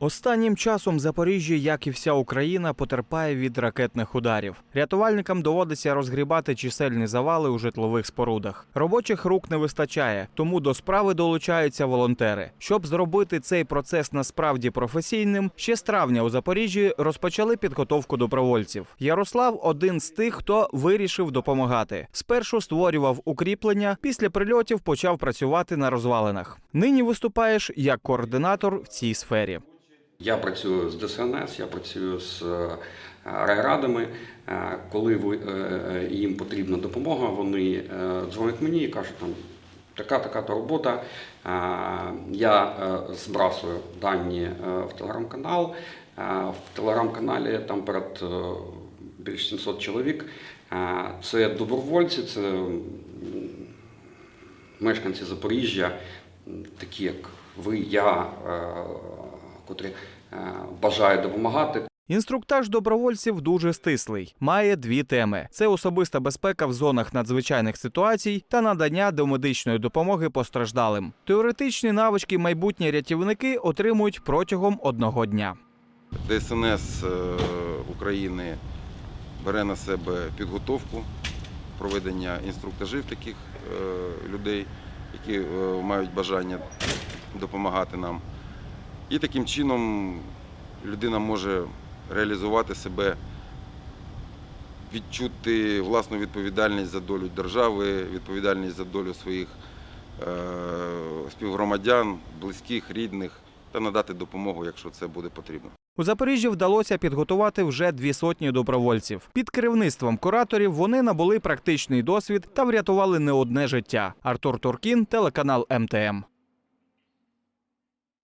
Останнім часом Запоріжжя, як і вся Україна, потерпає від ракетних ударів. Рятувальникам доводиться розгрібати чисельні завали у житлових спорудах. Робочих рук не вистачає, тому до справи долучаються волонтери. Щоб зробити цей процес насправді професійним, ще з травня у Запоріжжі розпочали підготовку добровольців. Ярослав один з тих, хто вирішив допомагати. Спершу створював укріплення, після прильотів почав працювати на розвалинах. Нині виступаєш як координатор в цій сфері. Я працюю з ДСНС, я працюю з е, райрадами. Е, Коли е, їм потрібна допомога, вони дзвонять мені і кажуть, там така така то робота. Я збрасую дані в телеграм-канал. В телеграм-каналі там перед більш 700 чоловік. Це добровольці, це мешканці Запоріжжя, такі як ви, я, котрі е, бажають допомагати. Інструктаж добровольців дуже стислий. Має дві теми: це особиста безпека в зонах надзвичайних ситуацій та надання домедичної допомоги постраждалим. Теоретичні навички майбутні рятівники отримують протягом одного дня. ДСНС е, України бере на себе підготовку проведення інструктажів таких е, людей, які мають бажання допомагати нам. І таким чином людина може реалізувати себе, відчути власну відповідальність за долю держави, відповідальність за долю своїх е, співгромадян, близьких, рідних та надати допомогу, якщо це буде потрібно. У Запоріжжі вдалося підготувати вже дві сотні добровольців. Під керівництвом кураторів вони набули практичний досвід та врятували не одне життя. Артур Туркін, телеканал МТМ.